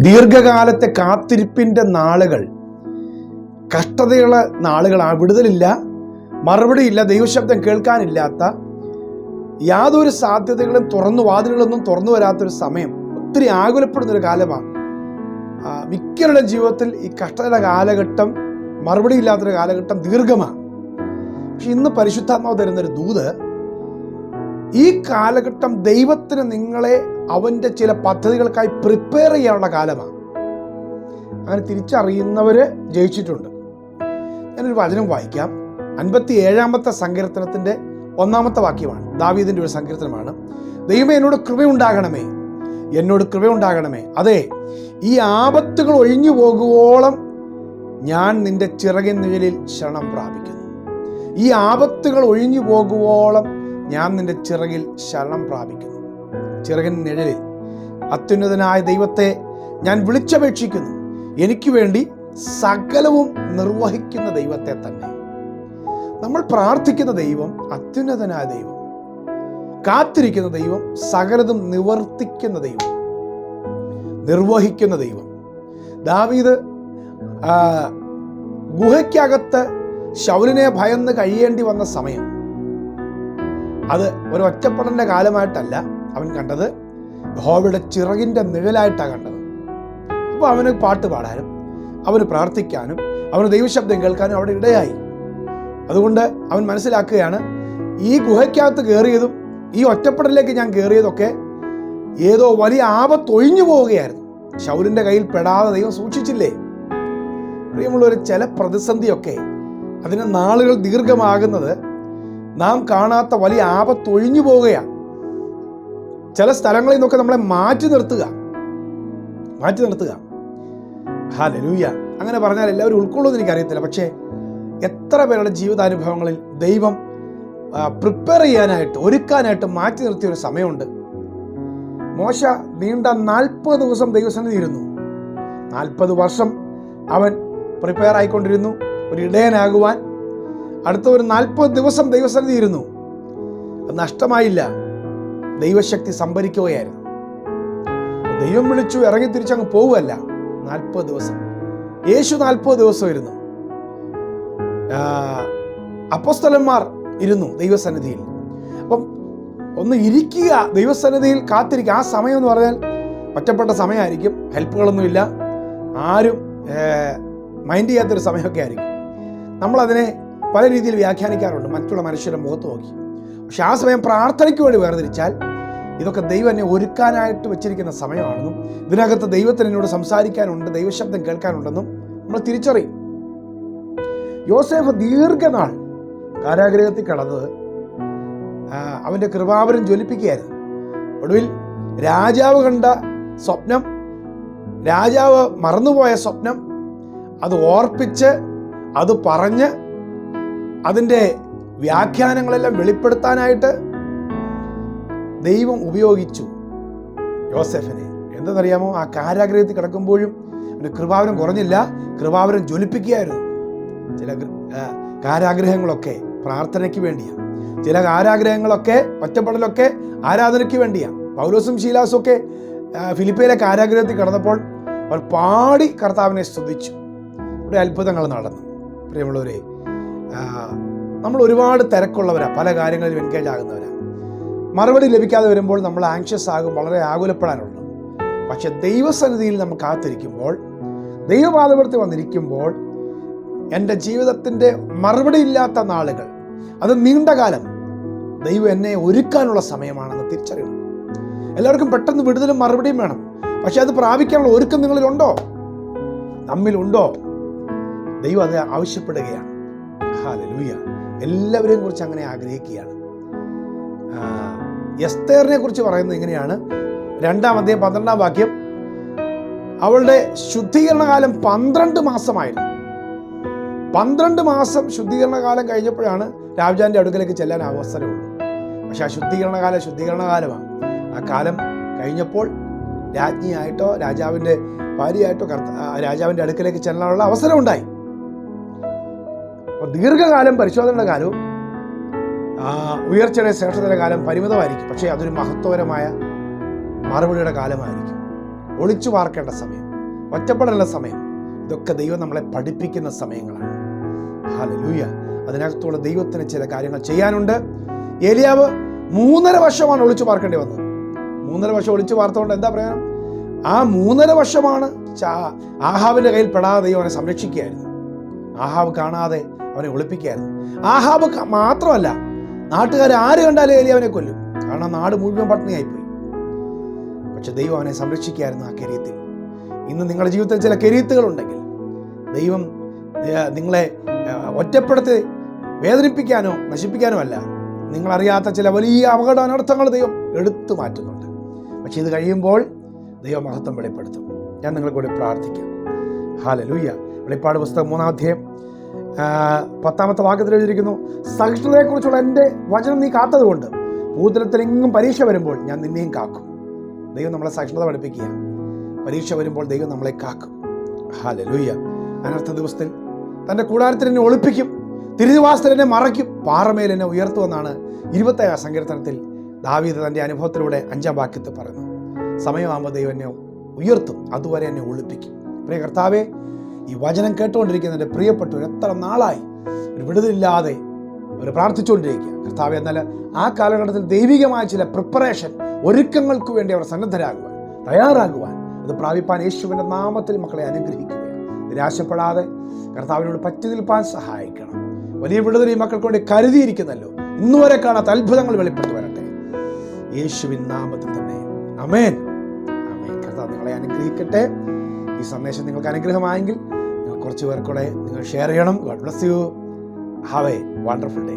ദീർഘകാലത്തെ കാത്തിരിപ്പിന്റെ നാളുകൾ. കഷ്ടതയുള്ള നാളുകളാണ് വിടുതലില്ല മറുപടിയില്ല ദൈവശബ്ദം കേൾക്കാനില്ലാത്ത യാതൊരു സാധ്യതകളും തുറന്നു വാതിലുകളൊന്നും തുറന്നു വരാത്തൊരു സമയം. ഒത്തിരി ആകുലപ്പെടുന്നൊരു കാലമാണ് മിക്കവരുടെ ജീവിതത്തിൽ ഈ കഷ്ടതയുടെ കാലഘട്ടം മറുപടിയില്ലാത്തൊരു കാലഘട്ടം ദീർഘമാണ് പക്ഷെ ഇന്ന് പരിശുദ്ധാത്മാവ് തരുന്നൊരു ദൂത് ഈ കാലഘട്ടം ദൈവത്തിന് നിങ്ങളെ അവന്റെ ചില പദ്ധതികൾക്കായി പ്രിപ്പയർ ചെയ്യാനുള്ള കാലമാണ്. അങ്ങനെ തിരിച്ചറിയുന്നവർ ജയിച്ചിട്ടുണ്ട്. ഞാനൊരു വചനം വായിക്കാം. അൻപത്തി ഏഴാമത്തെ സങ്കീർത്തനത്തിന്റെ ഒന്നാമത്തെ വാക്യമാണ്. ദാവീദിന്റെ ഒരു സങ്കീർത്തനമാണ്. ദൈവമേ എന്നോട് കൃപയുണ്ടാകണമേ എന്നോട് കൃപയുണ്ടാകണമേ അതെ ഈ ആപത്തുകൾ ഒഴിഞ്ഞു പോകുവോളം ഞാൻ നിന്റെ ചിറകിൻ നിഴലിൽ ശരണം പ്രാപിക്കുന്നു. ഈ ആപത്തുകൾ ഒഴിഞ്ഞു പോകുവോളം ഞാൻ നിന്റെ ചിറകിൽ ശരണം പ്രാപിക്കുന്നു. ചിറകിൻ നിഴലിൽ അത്യുന്നതനായ ദൈവത്തെ ഞാൻ വിളിച്ചപേക്ഷിക്കുന്നു. എനിക്ക് വേണ്ടി സകലവും നിർവഹിക്കുന്ന ദൈവത്തെ തന്നെ. നമ്മൾ പ്രാർത്ഥിക്കുന്ന ദൈവം അത്യുന്നതനായ ദൈവം. കാത്തിരിക്കുന്ന ദൈവം സകലതും നിവർത്തിക്കുന്ന ദൈവം. നിർവഹിക്കുന്ന ദൈവം. ദാവീദ് ഗുഹയ്ക്കകത്ത് ശൗലിനെ ഭയന്ന് കഴിയേണ്ടി വന്ന സമയം. അത് ഒരു ഒറ്റപ്പെടലിന്റെ കാലമായിട്ടല്ല അവൻ കണ്ടത്. യഹോവയുടെ ചിറകിന്റെ നിഴലായിട്ടാണ് കണ്ടത്. അപ്പോൾ അവന് പാട്ട് പാടാനും അവന് പ്രാർത്ഥിക്കാനും അവന് ദൈവശബ്ദം കേൾക്കാനും അവിടെ ഇടയായി. അതുകൊണ്ട് അവൻ മനസ്സിലാക്കുകയാണ് ഈ ഗുഹയ്ക്കകത്ത് കയറിയതും ഈ ഒറ്റപ്പെടലിലേക്ക് ഞാൻ കയറിയതൊക്കെ ഏതോ വലിയ ആപത്തൊഴിഞ്ഞു പോവുകയായിരുന്നു. ശൗലിന്റെ കയ്യിൽ പെടാതെ ദൈവം സൂക്ഷിച്ചില്ലേ? പ്രിയമുള്ളവർ ചില പ്രതിസന്ധിയൊക്കെ അതിന് നാളുകൾ ദീർഘമാകുന്നത് നാം കാണാത്ത വലിയ ആപത്തൊഴിഞ്ഞു പോവുകയാണ്. ചില സ്ഥലങ്ങളിൽ നിന്നൊക്കെ നമ്മളെ മാറ്റി നിർത്തുക. മാറ്റി നിർത്തുക. ഹാലലൂയ അങ്ങനെ പറഞ്ഞാൽ എല്ലാവരും ഉൾക്കൊള്ളുമെന്ന് എനിക്കറിയത്തില്ല. പക്ഷേ എത്ര പേരുടെ ജീവിതാനുഭവങ്ങളിൽ ദൈവം പ്രിപ്പയർ ചെയ്യാനായിട്ട് ഒരുക്കാനായിട്ട് മാറ്റി നിർത്തിയ ഒരു സമയമുണ്ട്. മോശ നീണ്ട നാൽപ്പത് ദിവസം ദൈവസന്നിധി ഇരുന്നു നാൽപ്പത് വർഷം അവൻ പ്രിപ്പയർ ആയിക്കൊണ്ടിരുന്നു. ഒരു ഇടയനാകുവാൻ അടുത്ത ഒരു നാൽപ്പത് ദിവസം ദൈവസന്നിധി ഇരുന്നു അത് നഷ്ടമായില്ല. ദൈവശക്തി സംഭരിക്കുകയായിരുന്നു. ദൈവം വിളിച്ചു ഇറങ്ങി തിരിച്ചങ്ങ് പോവുമല്ല നാൽപ്പത് ദിവസം. യേശു നാൽപ്പത് ദിവസം ഇരുന്നു. അപ്പസ്തലന്മാർ ഇരുന്നു ദൈവസന്നിധിയിൽ. അപ്പം ഒന്ന് ഇരിക്കുക ദൈവസന്നിധിയിൽ കാത്തിരിക്കുക. ആ സമയം എന്ന് പറഞ്ഞാൽ ഒറ്റപ്പെട്ട സമയമായിരിക്കും. ഹെൽപ്പുകളൊന്നുമില്ല. ആരും മൈൻഡ് ചെയ്യാത്തൊരു സമയമൊക്കെ ആയിരിക്കും. നമ്മളതിനെ പല രീതിയിൽ വ്യാഖ്യാനിക്കാറുണ്ട്. മറ്റുള്ള മനുഷ്യരുടെ മുഖത്ത് നോക്കി. പക്ഷെ ആ സമയം പ്രാർത്ഥനയ്ക്ക് വേണ്ടി വേർതിരിച്ചാൽ ഇതൊക്കെ ദൈവം എന്നെ ഒരുക്കാനായിട്ട് വെച്ചിരിക്കുന്ന സമയമാണെന്നും ഇതിനകത്ത് ദൈവത്തിന് എന്നോട് സംസാരിക്കാനുണ്ട് ദൈവശബ്ദം കേൾക്കാനുണ്ടെന്നും നമ്മൾ തിരിച്ചറിയും. യോസേഫ് ദീർഘനാൾ കാരാഗ്രഹത്തിൽ കടന്നത് അവന്റെ കൃപാവരം ജ്വലിപ്പിക്കുകയായിരുന്നു. ഒടുവിൽ രാജാവ് കണ്ട സ്വപ്നം രാജാവ് മറന്നുപോയ സ്വപ്നം അത് ഓർപ്പിച്ച് അത് പറഞ്ഞ് അതിന്റെ വ്യാഖ്യാനങ്ങളെല്ലാം വെളിപ്പെടുത്താനായിട്ട് ദൈവം ഉപയോഗിച്ചു യോസെഫിനെ. എന്തെന്നറിയാമോ? ആ കാരാഗ്രഹത്തിൽ കിടക്കുമ്പോഴും അവന്റെ കൃപാവരം കുറഞ്ഞില്ല. കൃപാവരം ജ്വലിപ്പിക്കുകയായിരുന്നു. ചില കാരാഗ്രഹങ്ങളൊക്കെ പ്രാർത്ഥനയ്ക്ക് വേണ്ടിയാണ് ചില കാരാഗ്രഹങ്ങളൊക്കെ ഒറ്റപ്പെടലൊക്കെ ആരാധനയ്ക്ക് വേണ്ടിയാണ് പൗലോസും ശീലാസും ഒക്കെ ഫിലിപ്പയിലെ കാരാഗ്രഹത്തിൽ കിടന്നപ്പോൾ അവർ പാടി കർത്താവിനെ സ്തുതിച്ചു. ഇവിടെ അത്ഭുതങ്ങൾ നടന്നു. പ്രിയമുള്ളവരെ നമ്മൾ ഒരുപാട് തിരക്കുള്ളവരാണ് പല കാര്യങ്ങളിൽ എൻഗേജ് ആകുന്നവരാണ് മറുപടി ലഭിക്കാതെ വരുമ്പോൾ നമ്മൾ ആങ്ഷ്യസ് ആകും വളരെ ആകുലപ്പെടാനുണ്ട്. പക്ഷെ ദൈവസന്നിധിയിൽ നമ്മൾ കാത്തിരിക്കുമ്പോൾ ദൈവപാതപ്പെടുത്തി വന്നിരിക്കുമ്പോൾ എന്റെ ജീവിതത്തിന്റെ മറുപടിയില്ലാത്ത നാളുകൾ അത് നീണ്ട കാലം ദൈവം എന്നെ ഒരുക്കാനുള്ള സമയമാണെന്ന് തിരിച്ചറിയണം. എല്ലാവർക്കും പെട്ടെന്ന് വിടുതലും മറുപടിയും വേണം. പക്ഷെ അത് പ്രാപിക്കാനുള്ള ഒരുക്കം നിങ്ങളിലുണ്ടോ? നമ്മിലുണ്ടോ? ദൈവം അത് ആവശ്യപ്പെടുകയാണ്. ഹാലലൂയ. എല്ലാവരെയും കുറിച്ച് അങ്ങനെ ആഗ്രഹിക്കുകയാണ്. എസ്തേറിനെ കുറിച്ച് പറയുന്നത് ഇങ്ങനെയാണ്. രണ്ടാം അധ്യായം പന്ത്രണ്ടാം വാക്യം. അവളുടെ ശുദ്ധീകരണ കാലം പന്ത്രണ്ട് മാസമായിരുന്നു. പന്ത്രണ്ട് മാസം ശുദ്ധീകരണ കാലം കഴിഞ്ഞപ്പോഴാണ് രാജാന്റെ അടുക്കലേക്ക് ചെല്ലാൻ അവസരമുള്ളത് പക്ഷെ ആ ശുദ്ധീകരണ കാലം ശുദ്ധീകരണ കാലമാണ് ആ കാലം കഴിഞ്ഞപ്പോൾ രാജ്ഞിയായിട്ടോ രാജാവിന്റെ ഭാര്യയായിട്ടോ കർത്ത രാജാവിന്റെ അടുക്കലേക്ക് ചെല്ലാനുള്ള അവസരം ഉണ്ടായി അപ്പോൾ ദീർഘകാലം പരിശോധനയുടെ കാലവും ഉയർച്ചയുടെ ശ്രേഷ്ഠതയുടെ കാലം പരിമിതമായിരിക്കും. പക്ഷേ അതൊരു മഹത്വപരമായ മറുപടിയുടെ കാലമായിരിക്കും. ഒളിച്ചു പാർക്കേണ്ട സമയം ഒറ്റപ്പെടേണ്ട സമയം ഇതൊക്കെ ദൈവം നമ്മളെ പഠിപ്പിക്കുന്ന സമയങ്ങളാണ്. ഹാലലൂയ അതിനകത്തുള്ള ദൈവത്തിന് ചില കാര്യങ്ങൾ ചെയ്യാനുണ്ട്. ഏലിയാവ് മൂന്നര വർഷമാണ് ഒളിച്ചു പാർക്കേണ്ടി വന്നത്. മൂന്നര വർഷം ഒളിച്ചു പാർത്തുകൊണ്ട് എന്താ പറയാ ആ മൂന്നര വർഷമാണ് ആഹാവിന്റെ കയ്യിൽ പെടാതെ ദൈവം അവനെ സംരക്ഷിക്കുകയായിരുന്നു. ആഹാവ് കാണാതെ അവനെ ഒളിപ്പിക്കുകയായിരുന്നു ആഹാബ് മാത്രമല്ല നാട്ടുകാർ ആര് കണ്ടാലും അവനെ കൊല്ലും. കാരണം നാട് മുഴുവൻ പട്ടിണിയായിപ്പോയി. പക്ഷെ ദൈവം അവനെ സംരക്ഷിക്കുകയായിരുന്നു ആ കെരീത്തിൽ. ഇന്ന് നിങ്ങളുടെ ജീവിതത്തിൽ ചില കെരീത്തുകളുണ്ടെങ്കിൽ ദൈവം നിങ്ങളെ ഒറ്റപ്പെടുത്തി വേദനിപ്പിക്കാനോ നശിപ്പിക്കാനോ അല്ല. നിങ്ങളറിയാത്ത ചില വലിയ അപകട അനർത്ഥങ്ങൾ ദൈവം എടുത്തു മാറ്റുന്നുണ്ട്. പക്ഷെ ഇത് കഴിയുമ്പോൾ ദൈവം മഹത്വം വെളിപ്പെടുത്തും. ഞാൻ നിങ്ങളെ കൂടി പ്രാർത്ഥിക്കാം. ഹാലലൂയ്യ. വെളിപ്പാട് പുസ്തകം മൂന്നാം അധ്യായം പത്താമത്തെ വാക്യത്തിൽ എഴുതിയിരിക്കുന്നു സഹിഷ്ണുതയെക്കുറിച്ചുള്ള എന്റെ വചനം നീ കാത്തതുകൊണ്ട് ഭൂതലത്തിലെങ്ങും പരീക്ഷ വരുമ്പോൾ ഞാൻ നിന്നെയും കാക്കും. ദൈവം നമ്മളെ സഹിഷ്ണുത പഠിപ്പിക്കുക. പരീക്ഷ വരുമ്പോൾ ദൈവം നമ്മളെ കാക്കും. ഹാലലൂയ്യ അനർത്ഥ ദിവസത്തിൽ തന്റെ കൂടാരത്തിൽ എന്നെ ഒളിപ്പിക്കും തിരുനിവാസത്തിൽ എന്നെ മറയ്ക്കും പാറമേൽ എന്നെ ഉയർത്തുമെന്നാണ് ഇരുപത്തേഴാം സങ്കീർത്തനത്തിൽ ദാവീദ് തന്റെ അനുഭവത്തിലൂടെ അഞ്ചാം വാക്യത്തിൽ പറയുന്നു സമയമാകുമ്പോൾ ദൈവം എന്നെ ഉയർത്തും അതുവരെ എന്നെ ഒളിപ്പിക്കും. പ്രിയ കർത്താവെ ഈ വചനം കേട്ടുകൊണ്ടിരിക്കുന്ന എന്റെ പ്രിയപ്പെട്ടവർ എത്ര നാളായി? ഒരു വിടുതലില്ലാതെ അവർ പ്രാർത്ഥിച്ചുകൊണ്ടിരിക്കുക. കർത്താവ് എന്നാൽ ആ കാലഘട്ടത്തിൽ ദൈവികമായ ചില പ്രിപ്പറേഷൻ ഒരുക്കങ്ങൾക്ക് വേണ്ടി അവർ സന്നദ്ധരാകുവാൻ തയ്യാറാകുവാൻ അത് പ്രാപിപ്പാൻ യേശുവിന്റെ നാമത്തിൽ മക്കളെ അനുഗ്രഹിക്കുക നിരാശപ്പെടാതെ കർത്താവിനോട് പറ്റി നിൽപ്പാൻ സഹായിക്കണം. വലിയ വിടുതൽ ഈ മക്കൾക്ക് വേണ്ടി കരുതിയിരിക്കുന്നല്ലോ. ഇന്നുവരെ കാണാത്ത അത്ഭുതങ്ങൾ വെളിപ്പെട്ടു വരട്ടെ. യേശുവിൻ നാമത്തിൽ തന്നെ. അമേൻ അമേൻ കർത്താവ് നിങ്ങളെ അനുഗ്രഹിക്കട്ടെ. ഈ സന്ദേശം നിങ്ങൾക്ക് അനുഗ്രഹമായെങ്കിൽ നിങ്ങൾ കുറച്ച് പേർക്കൂടെ നിങ്ങൾ ഷെയർ ചെയ്യണം. God bless you have a wonderful day